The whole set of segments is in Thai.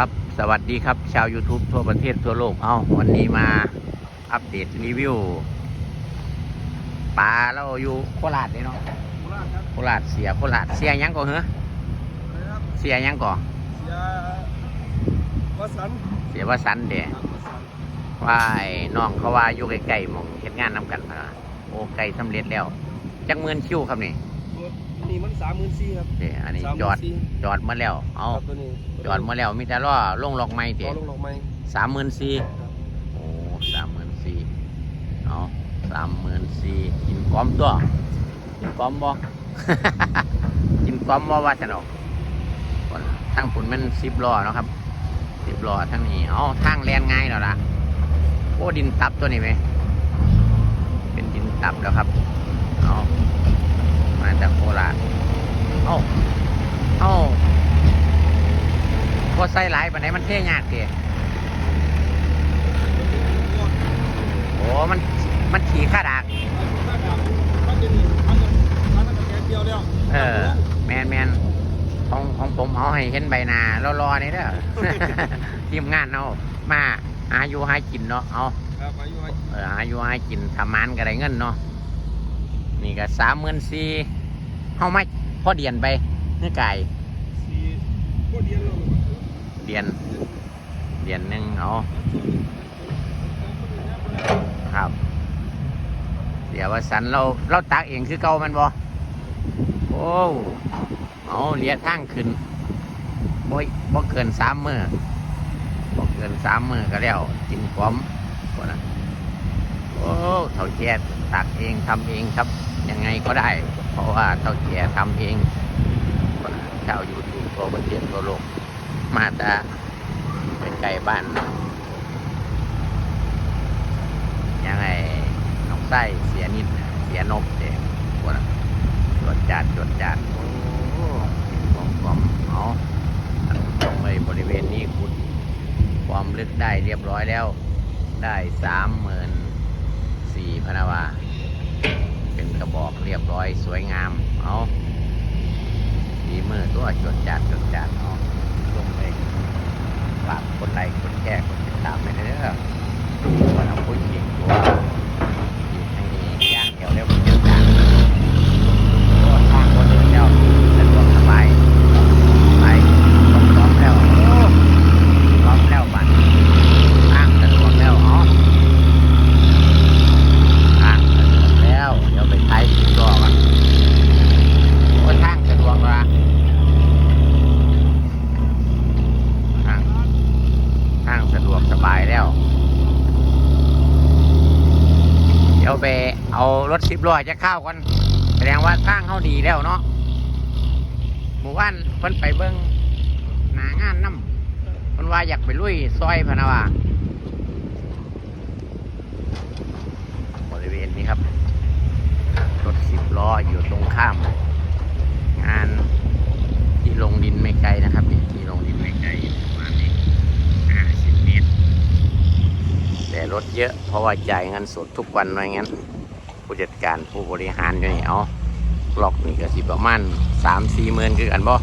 ครับ สวัสดีครับ ชาว YouTube ทั่วประเทศทั่วโลก เอาวันนี้มาอัปเดตรีวิวปลาเราอยู่โคราชเลยเนาะโคราชครับโคราชเสียโคราชเสียหยังก่อนเหรออะไรครับเสียหยังก่อนเสียวัสันต์เสียว่าสันเดะครับวสันต์ว่าไอ้น้องเขาว่าอยู่ใกล้ๆหมองเฮ็ดงานนำกันพะนะโอ้ไกลสำเร็จแล้ว จักหมื่นคิวครับนี่ตัว นี้มันสามหมื่นสี่ครับ เดะอันนี้สามหจมื่อดนสี่ จอดมาแล้ว เอาครับตัวนี้จอดมาแล้วมีแต่ล้อลงล็อกไม้ต่เตะอลงดอกไม้สามหมื่นสี่ครับโอ้สามหมื่นสี่เอาสามหมื่นสี่กินก้อมตัวกินก้อมบ่ กินก้อมบ่ว่าสนอกทั้งปุ่นมันสิบล้อเนาะครับสิบล้อทั้งนี้เอาทางแลนง่ายแล้วล่ะโอ้ดินตับตัวนี้ไหมเป็นดินตับแล้วครับเอามา จากโคราชเอาเอาพอใส่หลายปานไหนมันเท่ยากเกโอ้มัน มันขี่ข้าดากมันจะมีมันจะมันจะแค่เดียวเดียวเออ แมนแมนของของผมเอาให้เห็นใบหน้ารอๆนี่เด้อทีมงานเอามาหาอยู่หากินเนาะเอาครับอายุเออหาอยู่หากินทำมันก็ได้เงินเนาะนี่ก็สามหมื่นสี่ เฮาไม่พอเดียนไปเนื้อไก่สี่ก็เดียวแล้วเดียนเดียนหนึ่งเอาครับ เดี๋ยวว่าสันเราเราตักเองคือเก่ามันบ่โอ้เอาเลียทางขึ้นบ่ยบ่เกินสามมือบ่เกินสามมือก็แล้วกินพร้อมพวกนั้นโอ้เท่าแก่ ตักเองทำเองครับยังไงก็ได้ เพราะว่าเท่าแก่ทำเองชาวยูทูบตัวประเทศตัวโลกมาแต่ใกล้บ้านยังไงน้องไส้เสียนิดเสียนบเด็กคนน่วดจาดจวดจาดโอ้กลมกลมเอาอันตรงไปบริเวณนี้ขุดความลึกได้เรียบร้อยแล้วได้สามหมื่นสี่พนาวา ระบอกเรียบร้อยสวยงาม เอาดีมือตัวจดจัดจดจัดเอาลงไปฝากกดไลค์กดแชร์กดติดตามไปเด้อวันเอาพูดจริงตัวอีกทางนี้ย่างแถวเร็วเดียวกันก็ทางคนเดินแล้วสะดวกสบายไปพร้อมๆแล้วโอ้พร้อมแล้วบัดทางสะดวกแล้วอ๋อ ทางสะดวกแล้ว เดี๋ยวไปไทยสิบล้อกันโอ้ทางสะดวกละทางทางสะดวกสบายแล้ว เดี๋ยวไปเอา รถสิบล้อจะเข้ากันแสดงว่าทางเขาดีแล้วเนาะหมู่บ้านเพิ่นไปเบิ้งหนางานน้ำเพิ่นว่าอยากไปลุยซอยพนะว่าบริเวณนี้ครับ รถสิบล้ออยู่ตรงข้าม งานที่ลงดินไม่ไกลนะครับนี่ที่ลงดินไม่ไกลประมาณนี้ห้าสิบเมตรแต่รถเยอะเพราะว่าจ่ายเงินสดทุกวันไว้งั้น ผู้จัดการผู้บริหารอยู่นี่เอาล็อกนี่ก็สิประมาณสามสี่หมื่นคือกันบ่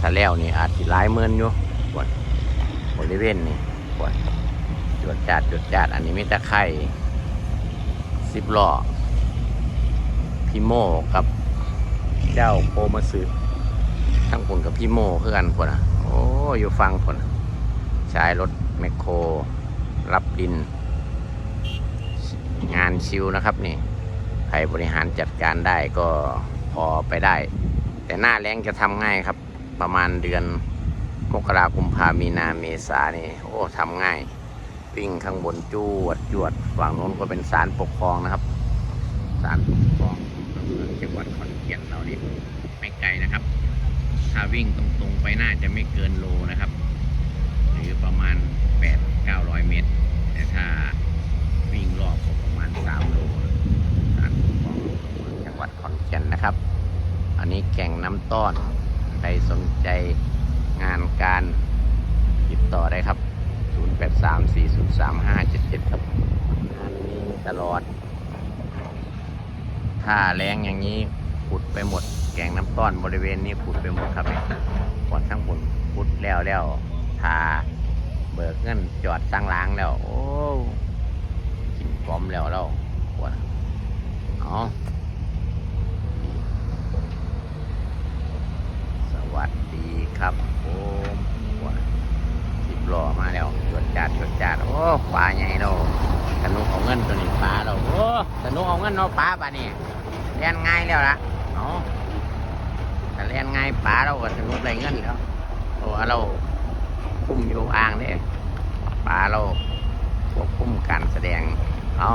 ถ้าแล้วนี่อาจสิหลายหมื่นอยู่ปวดบริเวณนี่ปวดจวดจาดจวดจาดอันนี้มีตะไคร่สิบล้อพี่โมกับเจ้าโพมาสืบทั้งคนกับพี่โมเพื่อนพนอะ โอ้อยู่ฟังพนใช้รถแมคโคร รับดิน ชิวนะครับนี่ใครบริหารจัดการได้ก็พอไปได้ แต่หน้าแรงจะทำง่ายครับ ประมาณเดือนมกราคมพามีนาเมษานี่โอ้ทำง่ายวิ่งข้างบนจวดจวดฝั่งโน้นก็เป็นศาลปกครองนะครับศาลปกครองจังหวัดขอนแก่นเรานี่ไม่ไกลนะครับ ถ้าวิ่งตรงๆไปน่าจะไม่เกินโลนะครับ หรือประมาณ8-900 เมตร แต่ถ้าวิ่งรอบก็ ประมาณ3โลศาลปกครองจังหวัดขอนแก่นนะครับ อันนี้แก่งน้ำต้อนใครสนใจงานการติดต่อได้ครับ 0834035577 ครับงานนี้ตลอด ถ้าแรงอย่างนี้ขุดไปหมด แกงน้ำต้อนบริเวณนี้ขุดไปหมดครับเนี่ยก่อนทั้งผลขุดแล้วแล้วทาเบิกเงินจอดตั้างล้างแล้ว โอ้ กินกลอมแล้วเราปวดเอาสวัสดีครับผมปวดสิบล้อมาแล้วจดจัดจดจัดโอ้ปลาใหญ่เราสนุกเอาเงินตัวนี้ปลาเราโอ้สนุกเอาเงินเนาะปลาปลานี่เรียนง่ายแล้วละเอาะแต่เรียนง่ายปลาเราก็สนุกได้เงินแล้วเพราะว่าเราคุ้มอยู่อ่างเนี่ยปลาเราควบคุมการแสดง เอา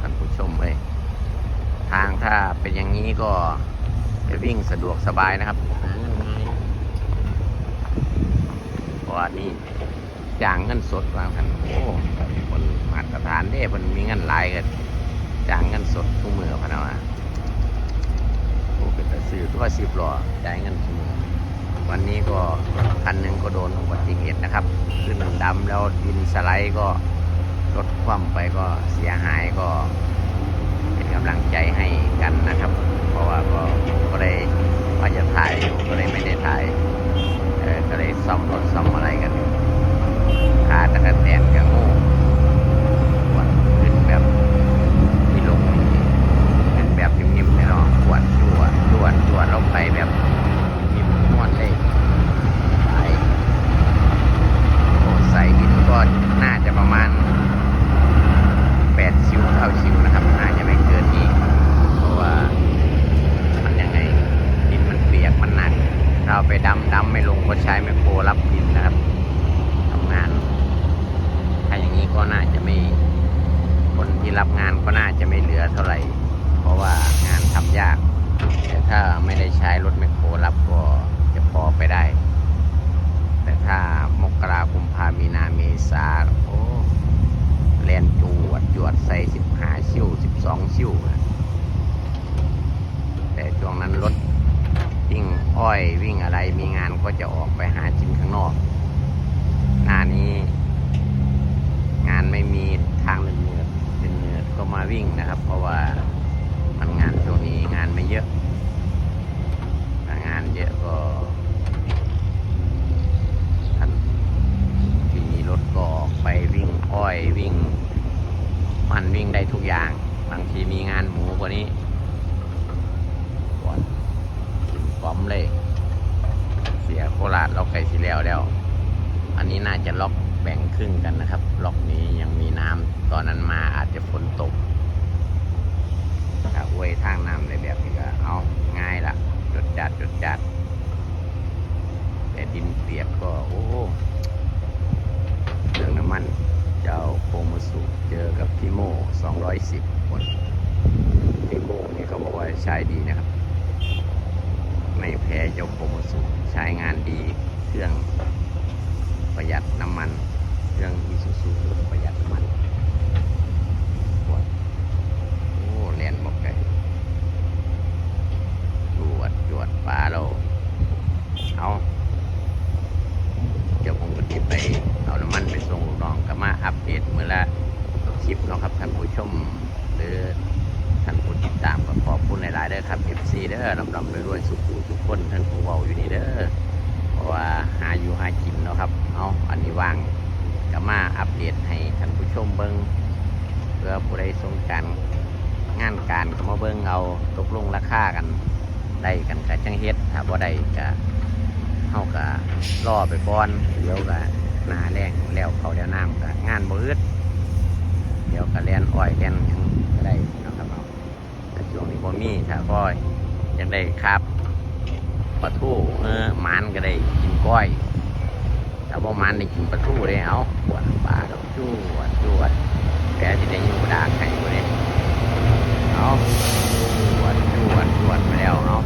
ท่านผู้ชมเลยทางถ้าเป็นอย่างนี้ก็จะวิ่งสะดวกสบายนะครับเพราะว่านี่จ้างเงินสดวางทันโอ้คนมาตรฐานเด้มันมีเงินหลายกันจ้างเงินสดทุกมือพนะวะโอ้เป็นต่ซื้อตัวสิบหล่อจ่ายเงินทุกมือวันนี้ก็คันหนึ่งก็โดนอุบัติเหตุนะครับ ขึ้นดำแล้วดินสไลด์ก็ รถคว่ำไปก็เสียหายก็เป็นกำลังใจให้กันนะครับ เพราะว่าก็ก็เลยว่าจะถ่ายอยู่ก็เลยไม่ได้ถ่ายก็เลยซ่อมรถซ่อมอะไรกันอยู่ขาตะกันแตนกับงูวันขึ้นแบบที่ลงนี่ขึ้นแบบนิ่มๆเลยเนาะปวดจวดจวดจวดลงไปแบบนิ่มม้วนเลยไปโอ้ใส่ดินก็น่าจะประมาณ แปดชิวเท่าชิวนะครับน่าจะไม่เกินนี้ เพราะว่ามันยังไงดินมันเปียกมันหนักเราไปดำดำไม่ลงก็ใช้ไมคโครรับดินนะครับทำงาน ถ้าอย่างนี้ก็น่าจะไม่คนที่รับงานก็น่าจะไม่เหลือเท่าไหร่ เพราะว่างานทำยาก แต่ ถ้าไม่ได้ใช้รถแมคโครรับก็จะพอไปได้ แต่ถ้ามกราคุมพามีนาเมษาโอ้แลนจวดจวดใส่สิบห้าชิวสิบสองชิวนะแต่ช่วงนั้นรถวิ่งอ้อยวิ่งอะไรมีงานก็จะออกไปหาจินข้างนอก หน้านี้ งานไม่มีทางเนืดๆเนืดๆก็มาวิ่งนะครับ เพราะว่ามันงานช่วงนี้งานไม่เยอะถ้างานเยอะก็ท่าน ที่มีรถก็ออกไปวิ่งอ้อยวิ่ง มันวิ่งได้ทุกอย่าง บางทีมีงานหวานี้ปวดกินฟ้อมเลย เสียโคราชลอกไก่สีแล้วแล้ว อันนี้น่าจะล็อกแบ่งครึ่งกันนะครับ ล็อกนี้ยังมีน้ำตอนนั้นมาอาจจะฝนตกถ้าอวยทางน้ำในแบบนี้ก็เอาง่ายละจดจัดจดจัด แต่ดินเปียกก็โอ้ เรื่องน้ำมันเจ้าโคมาสุเจอกับพี่โม่210 คนพี่โม่นี่เขาบอกว่าใช้ดีนะครับ ไม่แพ้เจ้าโคมาสุใช้งานดีเครื่องประหยัดน้ำมัน เครื่องอีซูซูประหยัดน้ำมันปวดโอ้แลนบอกไก่จวดจวดปลาเราเอา เดี๋ยวผมก็จะไปเอาน้ำมันไปส่งลูกน้องก็มาอัปเดตเมื่อละคลิปเนาะครับท่านผู้ชม หรือท่านผู้ติดตามก็ขอบคุณหลายๆเด้อครับ FC เด้อลำลำรวยๆสุขทุกคนท่านผู้เว้าอยู่นี่เด้อเพราะว่าหาอยู่หากินเนาะครับ เอาอันนี้ว่างก็มาอัป เดตให้ท่านผู้ชมเบิ้งเพื่อผู้ใดสงการงานการก็มาเบิ้งเอาตกลงราคากันได้กันกะจังเฮ็ดถ้าบ่ได้ก็เฮาก็รอไปก่อนเดี๋ยวก็หนาแรงแล้วเขาแล้วน้ำก็งานบ่อึดเดี๋ยวก็แล่นอ้อยแล่นหยังก็ได้นะครับเอาแต่ช่วงนี้บ่มีถ้าก้อยยากได้ครับปลาทูเออหมันก็ได้กินก้อย แต่ว่ามันได้กินปลาทูเลยเอาปวดปลาดอกจูวดจวดแกสิได้อยู่ดากให้บ่ได้เอาจวดจวดจวดไปแล้วเอา